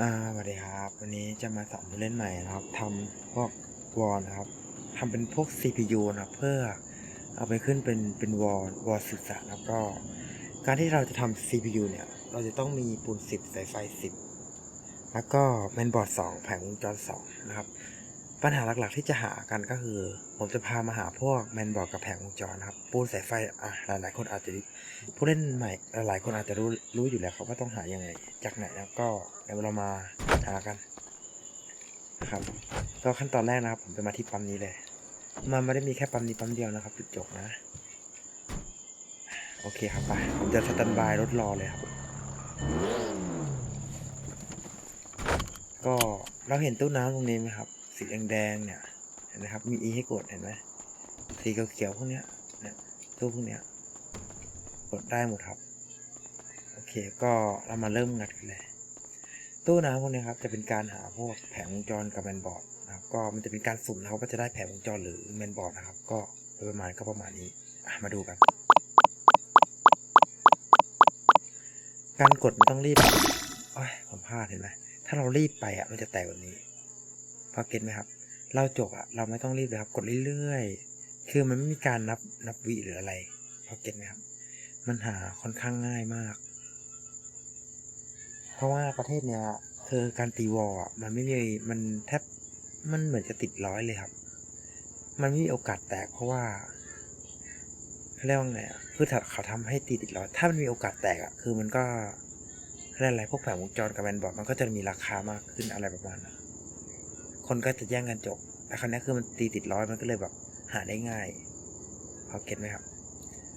อ่าสวัสดีครับ วันนี้จะมาสอนผู้เล่นใหม่นะครับทำพวกวอลนะครับทำเป็นพวก CPU นะเพื่อเอาไปขึ้นเป็นเป็นวอลวอลสื่อสารนะครับก็ การที่เราจะทำ CPU เนี่ย เราจะต้องมีปูน 10 สายไฟ 10 แล้วก็แมนบอร์ด 2 แผงวงจร2นะครับ ปัญหาหลักๆที่จะหากันก็คือ ผมจะพามาหาพวกแมนบอร์ดกับแผงวงจรนะครับ ปูนสายไฟอะหลายๆคนอาจจะผู้เล่นใหม่หลายคนอาจจะรู้รู้อยู่แล้วครับว่าต้องหายังไง จากไหนนะครับก็เดี๋ยวเรามาหากันนะครับก็ขั้นตอนแรกนะครับ ผมจะมาที่ปั๊มนี้เลย มันไม่ได้มีแค่ปั๊มนี้ปั๊มเดียวนะครับจุดจบนะโอเคครับไปผมจะสแตนบายรถรอเลยครับ ก็เราเห็นตู้น้ำตรงนี้ไหมครับ สีแดงๆเนี่ยเห็นไหมครับ มี E ให้กดเห็นไหมสีเขียวๆพวกเนี้ยเนี่ยตู้พวกเนี้ยกดได้หมดครับ โอเคก็เรามาเริ่มงัดกันเลย ตู้น้ำพวกนี้ครับจะเป็นการหาพวกแผงวงจรกับแมนบอร์ดนะครับก็มันจะเป็นการสุ่มนะครับว่าจะได้แผงวงจรหรือแมนบอร์ดนะครับ ก็ประมาณก็ประมาณนี้มาดูกัน การกดมันต้องรีบโอ้ยผมพลาดเห็นไหมถ้าเรารีบไปอะมันจะแตกแบบนี้ พอเก็ตไหมครับ เราจบอะเราไม่ต้องรีบเลยครับ กดเรื่อยๆ คือมันไม่มีการนับนับวิหรืออะไรพอเก็ตไหมครับ มันหาค่อนข้างง่ายมาก เพราะว่าประเทศเนี้ยคือการตีวอลอะมันไม่มีมันแทบมันเหมือนจะติดร้อยเลยครับ มันไม่มีโอกาสแตกเพราะว่าเรียกว่าไงอะคือถ้าเขาทำให้ตีติดร้อยถ้ามันมีโอกาสแตกอะ คือมันก็อะไรอะไรพวกแผงวงจรกับแมนบอร์ดมันก็จะมีราคามากขึ้นอะไรประมาณนั้น คนก็จะแย่งกันจบแต่ครั้นี้คือมันตีติดร้อยมันก็เลยแบบหาได้ง่ายพอเก็ตไหมครับ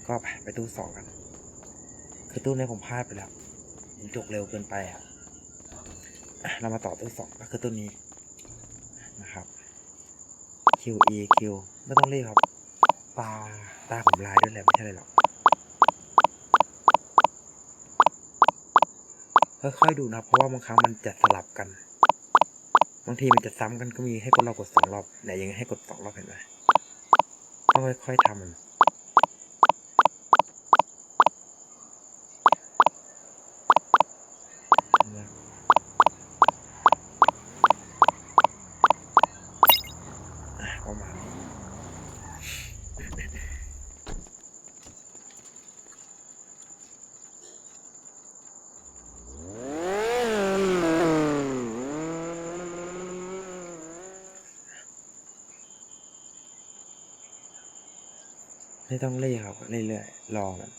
ก็ไปไปตู้สองกัน คือตู้นี้ผมพลาดไปแล้วผมจบเร็วเกินไปอะเรามาต่อตู้สองก็คือตู้นี้นะครับ Q E Q ไม่ต้องรีบครับปลาตาผมลายด้วยแหละไม่ใช่อะไรหรอกค่อยๆดูนะเพราะว่าบางครั้งมันจะสลับกัน บางทีมันจะซ้ำกันก็มีให้กดเรากดสองรอบไหนยังไงให้กดสองรอบเห็นไหมต้องค่อยๆทำมัน ไม่ต้องรีบครับเรื่อยๆรอมัน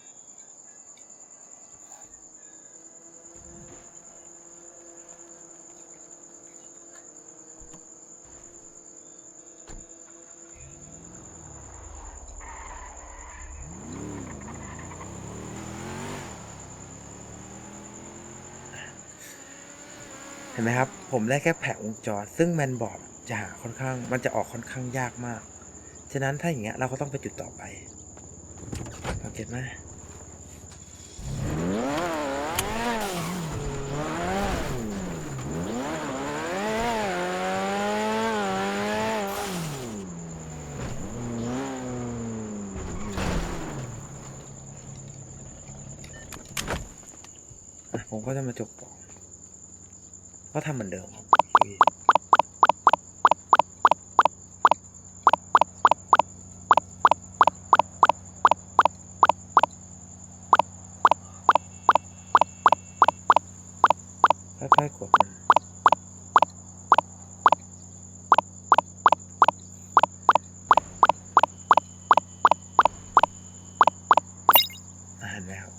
เห็นไหมครับ ผมได้แค่แผงวงจร ซึ่งแมนบอร์ดจะหาค่อนข้าง มันจะออกค่อนข้างยากมาก ฉะนั้นถ้าอย่างเงี้ยเราก็ต้องไปจุดต่อไป สังเกตไหมอะผมก็จะมาจบต่อก็ทำเหมือนเดิมครับ ค่อยๆกดมันเห็นไหมครับ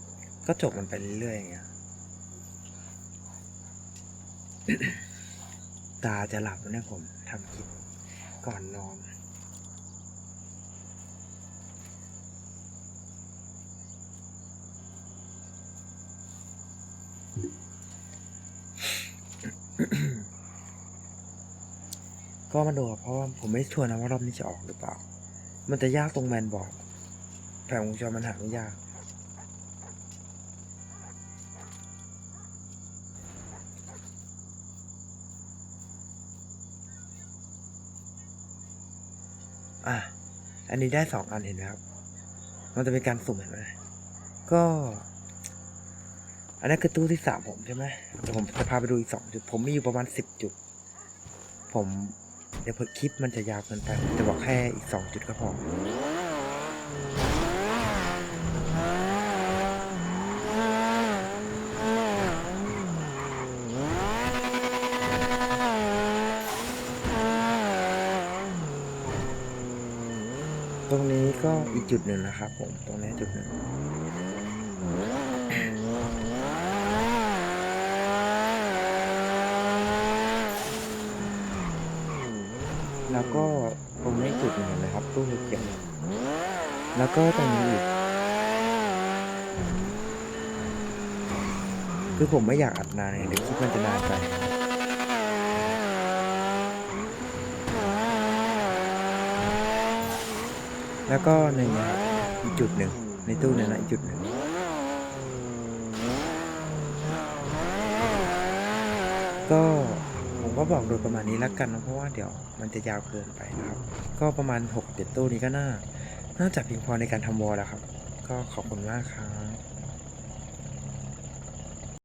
ก็จบมันไปเรื่อยๆอย่างเงี้ย ตาจะหลับแล้วเนี่ยผมทำคลิปก่อนนอนอืม ก็มาดูเพราะว่าผมไม่ชัวร์นะว่ารอบนี้จะออกหรือเปล่า มันจะยากตรงแมนบอร์ดแผงวงจรมันหาไม่ยากอะ อันนี้ได้สองอันเห็นไหมครับ มันจะเป็นการสุ่มเห็นไหมก็ อันนั้นคือตู้ที่สามผมใช่ไหมเดี๋ยวผมจะพาไปดูอีกสองจุด ผมมีอยู่ประมาณสิบจุด ผม เดี๋ยวเพิ่คลิปมันจะยาวเกินไปผมจะบอกแค่อีกสองจุดก็พอตรงนี้ก็อีกจุดหนึ่งนะครับผม ตรงนี้จุดหนึ่ง แล้วก็ตรงนี้จุดหนึ่งเห็นไหมครับตู้เขียวๆแล้วก็ตรงนี้อีกคือผมไม่อยากอัดนานไงเดี๋ยวคลิปมันจะนานไปแล้วก็ในเนี้ครับอีกจุดหนึ่งในตู้นั้นนะอีกจุดหนึ่งก็ผม ก็บอกโดยประมาณนี้แล้วกันนะเพราะว่าเดี๋ยวมันจะยาวเกินไปนะครับ ก็ประมาณ6กเจ็ดตู้นี้ก็น่า น่าจะเพียงพอในการทำวอลแล้วครับ ก็ขอบคุณมากครับ